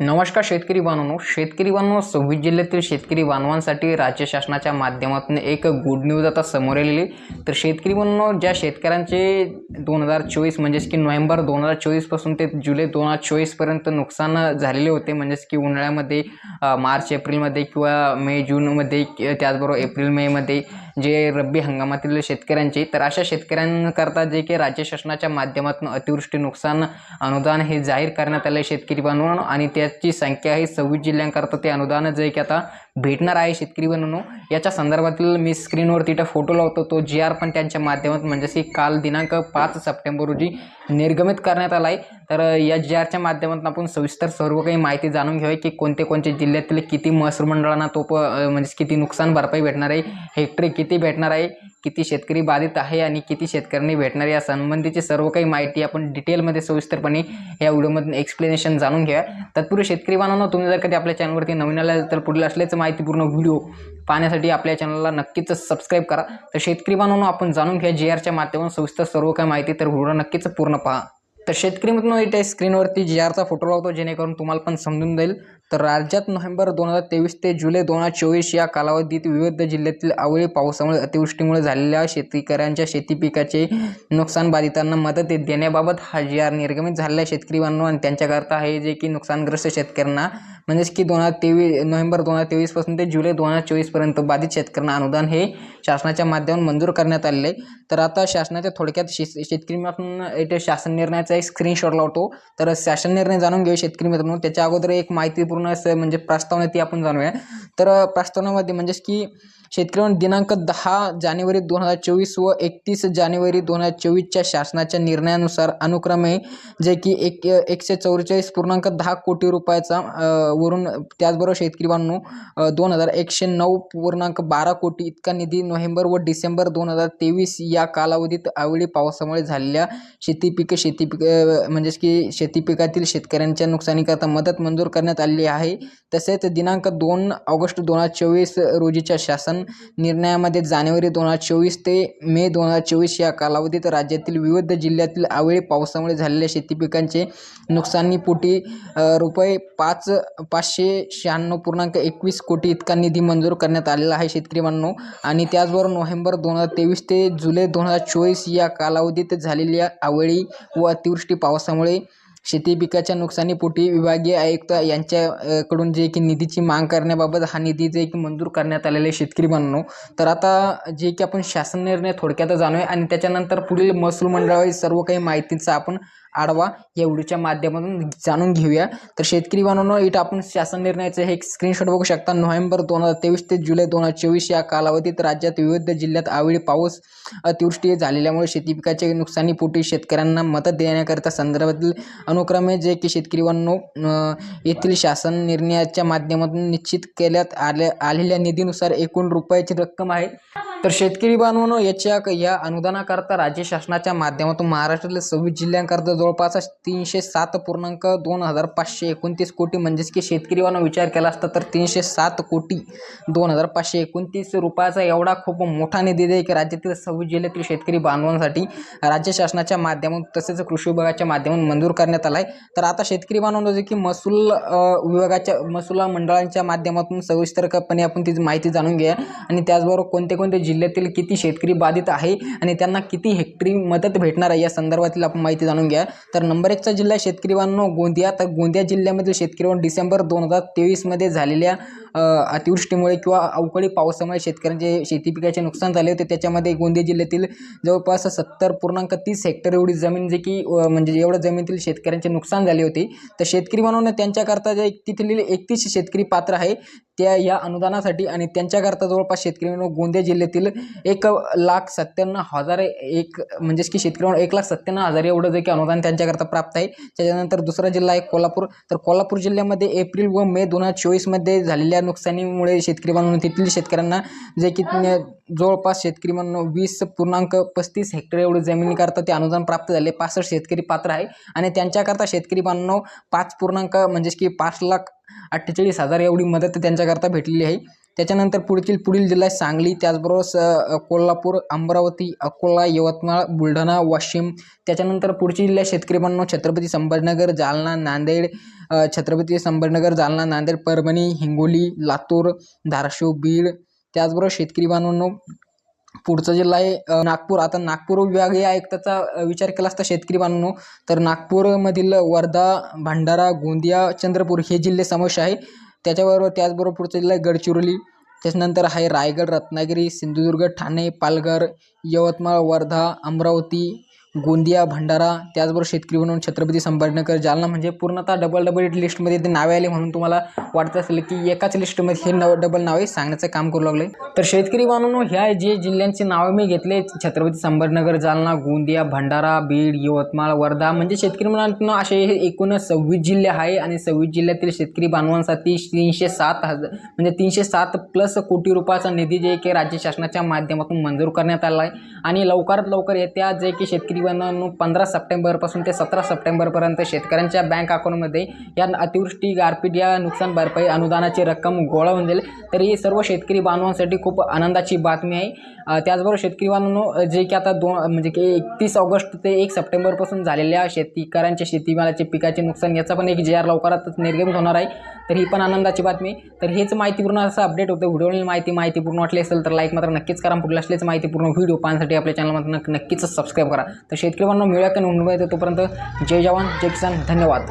नमस्कार शेतकरी बांधवांनो. शेतकरी बांधव सव्वीस जिल्ह्यातील शेतकरी बांधवांसाठी राज्य शासनाच्या माध्यमातून एक गुड न्यूज आता समोर आलेली. तर शेतकरी बांधव ज्या शेतकऱ्यांचे दोन हजार चोवीस म्हणजेच की नोव्हेंबर दोन हजार चोवीसपासून ते जुलै दोन हजार चोवीसपर्यंत नुकसान झालेले होते. म्हणजेच की उन्हाळ्यामध्ये मार्च एप्रिलमध्ये किंवा मे जूनमध्ये त्याचबरोबर एप्रिल मेमध्ये जे रब्बी हंगामातील शेतकऱ्यांचे तर अशा शेतकऱ्यांकरता जे की राज्य शासनाच्या माध्यमातून अतिवृष्टी नुकसान अनुदान हे जाहीर करण्यात आले शेतकरी बांधवांनो आणि त्याची संख्या आहे सव्वीस जिल्ह्यांकरता ते अनुदान जे की आता भेटणार आहे शेतकरी बांधवांनो. याच्या संदर्भातील मी स्क्रीनवर तिथं फोटो लावतो तो जी आर पण त्यांच्या माध्यमातून म्हणजेच की काल दिनांक पाच सप्टेंबर रोजी निर्गमित करण्यात आला आहे तर या जी आरच्या माध्यमातून आपण सविस्तर सर्व काही माहिती जाणून घेऊया की कोणते कोणते जिल्ह्यातील किती महसूल मंडळांना तो प म्हणजे किती नुकसान भरपाई भेटणार आहे हेक्टरी किती भेटणार आहे किती शेतकरी बाधित आहे आणि किती शेतकऱ्यांनी भेटणार या संबंधीची सर्व काही माहिती आपण डिटेलमध्ये सविस्तरपणे या व्हिडिओमधून एक्सप्लेनेशन जाणून घ्या तत्पूर्वी शेतकरी बांधवांनो तुम्ही जर कधी आपल्या चॅनलवरती नवीन आला तर पुढील असल्याचं माहितीपूर्ण व्हिडिओ पाहण्यासाठी आपल्या चॅनलला नक्कीच सबस्क्राईब करा. तर शेतकरी बांधवांनो आपण जाणून घ्या जी आरच्या माध्यमातून सविस्तर सर्व काही माहिती तर व्हिडिओ नक्कीच पूर्ण पहा. तर शेतकरी इथे स्क्रीनवरती जी आरचा फोटो लावतो जेणेकरून तुम्हाला पण समजून जाईल. तर राज्यात नोव्हेंबर दोन हजार तेवीस ते जुलै दोन हजार चोवीस या कालावधीत विविध जिल्ह्यातील अवळी पावसामुळे अतिवृष्टीमुळे झालेल्या शेतकऱ्यांच्या शेती पिकाचे नुकसान बाधितांना मदत देण्याबाबत हा जी आर निर्गमित झालेला शेतकरी बांधव आणि त्यांच्याकरता हे जे की नुकसानग्रस्त शेतकऱ्यांना म्हणजेच की दोन हजार तेवीस नोव्हेंबर दोन हजार तेवीसपासून ते जुलै दोन हजार चोवीसपर्यंत बाधित शेतकऱ्यांना अनुदान हे शासनाच्या माध्यमातून मंजूर करण्यात आलेले. आहे तर आता शासनाच्या थोडक्यात शे शेतकरी मित्रांनो शासन निर्णयाचा एक स्क्रीनशॉट लावतो. तर शासन निर्णय जाणून घेऊ शेतकरी मित्रांनो. त्याच्या अगोदर एक माहितीपूर्ण असं म्हणजे प्रस्तावना ती आपण जाणूया. तर प्रस्तावनामध्ये म्हणजेच की शेतकऱ्यांना दिनांक दहा जानेवारी दोन हजार चोवीस व एकतीस जानेवारी दोन हजार चोवीसच्या शासनाच्या निर्णयानुसार अनुक्रमे जे की एक एकशे चौवेचाळीस पूर्णांक दहा कोटी रुपयाचा वरून त्याचबरोबर शेतकरी बांधव दोन हजार एकशे नऊ पूर्णांक बारा कोटी इतका निधी नोव्हेंबर व डिसेंबर दोन हजार तेवीस या कालावधीत अवेळी पावसामुळे झालेल्या शेती पिके शेती पिक म्हणजेच की शेती पिकातील शेतकऱ्यांच्या नुकसानीकरता मदत मंजूर करण्यात आलेली आहे. तसेच दिनांक दोन ऑगस्ट दोन हजार चोवीस रोजीच्या शासन निर्णयामध्ये जानेवारी दोन हजार चोवीस ते मे दोन हजार चोवीस या कालावधीत राज्यातील विविध जिल्ह्यातील अवेळी पावसामुळे झालेल्या शेती पिकांचे नुकसानीपोटी रुपये पाच पाचशे शहाण्णव पूर्णांक एकवीस कोटी इतका निधी मंजूर करण्यात आलेला आहे शेतकरी बांधव आणि त्याचबरोबर नोव्हेंबर दोन हजार तेवीस ते जुलै दोन हजार चोवीस या कालावधीत झालेल्या आवळी व अतिवृष्टी पावसामुळे शेती पिकाच्या नुकसानीपोटी विभागीय आयुक्त यांच्याकडून जे की निधीची माग करण्याबाबत हा निधी जे की मंजूर करण्यात आलेले आहे शेतकरी बांधव तर आता जे की आपण शासन निर्णय थोडक्यात जाणूया आणि त्याच्यानंतर पुढील महसूल मंडळावरील सर्व काही माहितीचा आपण आढावा या व्हिडिओच्या माध्यमातून जाणून घेऊया. तर शेतकरी बांधवांनो इथं आपण शासन निर्णयाचं हे एक स्क्रीनशॉट बघू शकता. नोव्हेंबर दोन हजार तेवीस ते जुलै दोन हजार चोवीस या कालावधीत राज्यात विविध जिल्ह्यात आवळी पाऊस अतिवृष्टी झालेल्यामुळे शेती पिकाच्या नुकसानीपोटी शेतकऱ्यांना मदत देण्याकरिता संदर्भातील अनुक्रमे जे की शेतकरी बांधव येथील शासन निर्णयाच्या माध्यमातून निश्चित केल्यात आल्या आलेल्या निधीनुसार एकूण रुपयाची रक्कम आहे. तर शेतकरी बांधवांनो याच्या या अनुदानाकरता राज्य शासनाच्या माध्यमातून महाराष्ट्रातील सव्वीस जिल्ह्यांकरता जवळपास तीनशे सात पूर्णांक दोन हजार पाचशे एकोणतीस कोटी म्हणजेच की शेतकरी बांधव विचार केला असता तर तीनशे सात कोटी दोन हजार पाचशे एकोणतीस रुपयाचा एवढा खूप मोठा निधी आहे की राज्यातील सव्वीस जिल्ह्यातील शेतकरी बांधवांसाठी राज्य शासनाच्या माध्यमातून तसेच कृषी विभागाच्या माध्यमातून मंजूर करण्यात आला आहे तर आता शेतकरी बांधवांनो जे की महसूल विभागाच्या महसूल मंडळांच्या माध्यमातून सविस्तरपणे आपण तिची माहिती जाणून घ्या आणि त्याचबरोबर कोणते कोणते जिल्ह्यातील किती शेतकरी बाधित आहे आणि त्यांना किती हेक्टरी मदत भेटणार आहे या संदर्भातील आपण माहिती जाणून घ्या. तर नंबर एकचा जिल्हा शेतकरी बांधव गोंदिया. तर गोंदिया जिल्ह्यामधील शेतकरी बांधव डिसेंबर दोन हजार तेवीसमध्ये झालेल्या अतिवृष्टीमुळे किंवा अवकाळी पावसामुळे शेतकऱ्यांचे शेती पिकाचे नुकसान झाले होते त्याच्यामध्ये गोंदिया जिल्ह्यातील जवळपास सत्तर पूर्णांक तीस हेक्टर एवढी जमीन जे की म्हणजे एवढं जमिनीतील शेतकऱ्यांचे नुकसान झाले होते. तर शेतकरी म्हणून त्यांच्याकरता जे तिथले एकतीस शेतकरी पात्र आहे त्या या अनुदानासाठी आणि त्यांच्याकरता जवळपास शेतकरी म्हणून गोंदिया जिल्ह्यातील एक लाख सत्त्याण्णव हजार एक म्हणजेच की शेतकरी म्हणून एक लाख सत्त्याण्णव हजार एवढं जे की अनुदान त्यांच्याकरता प्राप्त आहे. त्याच्यानंतर दुसरा जिल्हा आहे कोल्हापूर. तर कोल्हापूर जिल्ह्यामध्ये एप्रिल व मे दोन हजार चोवीसमध्ये झालेल्या नुकसानीमुळे शेतकरी म्हणून तेथील शेतकऱ्यांना जे की जवळपास शेतकरी म्हणून वीस पूर्णांक पस्तीस हेक्टर एवढं जमिनीकरता ते अनुदान प्राप्त झाले. पासष्ट शेतकरी पात्र आहे. आणि त्यांच्याकरता शेतकरी बांधव पाच पूर्णांक म्हणजेच की पाच लाख अठ्ठेचाळीस हजार एवढी मदत त्यांच्याकरता भेटलेली आहे. त्याच्यानंतर पुढील पुढील जिल्हा सांगली त्याचबरोबर स कोल्हापूर अमरावती अकोला यवतमाळ बुलढाणा वाशिम. त्याच्यानंतर पुढची जिल्हा शेतकरी बांधव छत्रपती संभाजीनगर जालना नांदेड छत्रपती संभाजीनगर जालना नांदेड परभणी हिंगोली लातूर धाराशिव बीड. त्याचबरोबर शेतकरी बांधवांनो पुढचा जिल्हा आहे नागपूर. आता नागपूर विभागीय आयुक्ताचा अ, विचार केला असता शेतकरी बांधवांनो. तर नागपूरमधील वर्धा भंडारा गोंदिया चंद्रपूर हे जिल्हे समावेश आहे. त्याच्याबरोबर त्याचबरोबर पुढचा जिल्हा आहे गडचिरोली. त्याच्यानंतर आहे रायगड रत्नागिरी सिंधुदुर्ग ठाणे पालघर यवतमाळ वर्धा अमरावती गोंदिया भंडारा त्याचबरोबर शेतकरी म्हणून छत्रपती संभाजीनगर जालना म्हणजे पूर्णतः डबल डबल लिस्टमध्ये ते नावे आले म्हणून तुम्हाला वाटत असेल की एकाच लिस्टमध्ये हे नव डबल नावे सांगण्याचं काम करू लागले. तर शेतकरी बांधवांनो ह्या जे जिल्ह्यांची नावे मी घेतले छत्रपती संभाजीनगर जालना गोंदिया भंडारा बीड यवतमाळ वर्धा म्हणजे शेतकरी म्हणून असे हे एकूण सव्वीस जिल्हे आहे आणि सव्वीस जिल्ह्यातील शेतकरी बांधवांसाठी तीनशे सात हजार म्हणजे तीनशे सात प्लस कोटी रुपयाचा निधी जे की राज्य शासनाच्या माध्यमातून मंजूर करण्यात आला आहे. आणि लवकरात लवकर येत्या जे की शेतकरी बांधवांनो पंधरा सप्टेंबरपासून ते सतरा सप्टेंबरपर्यंत शेतकऱ्यांच्या बँक अकाउंटमध्ये या अतिवृष्टी गारपीट या नुकसान भरपाई अनुदानाची रक्कम गोळा होऊन जाईल. तर ही सर्व शेतकरी बांधवांसाठी खूप आनंदाची बातमी आहे. त्याचबरोबर शेतकरी बांधवांनो जे की आता दोन म्हणजे की एकतीस ऑगस्ट ते एक सप्टेंबरपासून झालेल्या शेतकऱ्यांच्या शेतीमालाचे पिकाचे नुकसान याचा पण एक जे आर लवकरातच निर्गमित होणार आहे. तर ही पण आनंदाची बातमी तर हेच माहितीपूर्ण असं अपडेट होतं. व्हिडिओवरील माहिती माहितीपूर्ण वाटली असेल तर लाईक मात्र नक्कीच करा. पुढे असलेच माहितीपूर्ण व्हिडिओ पाहण्यासाठी आपल्या चॅनलमध्ये नक्कीच सबस्क्राईब करा. तर शेतकरी बांधव मिळूया का नोंदणी तोपर्यंत जय जवान जय किसान. धन्यवाद.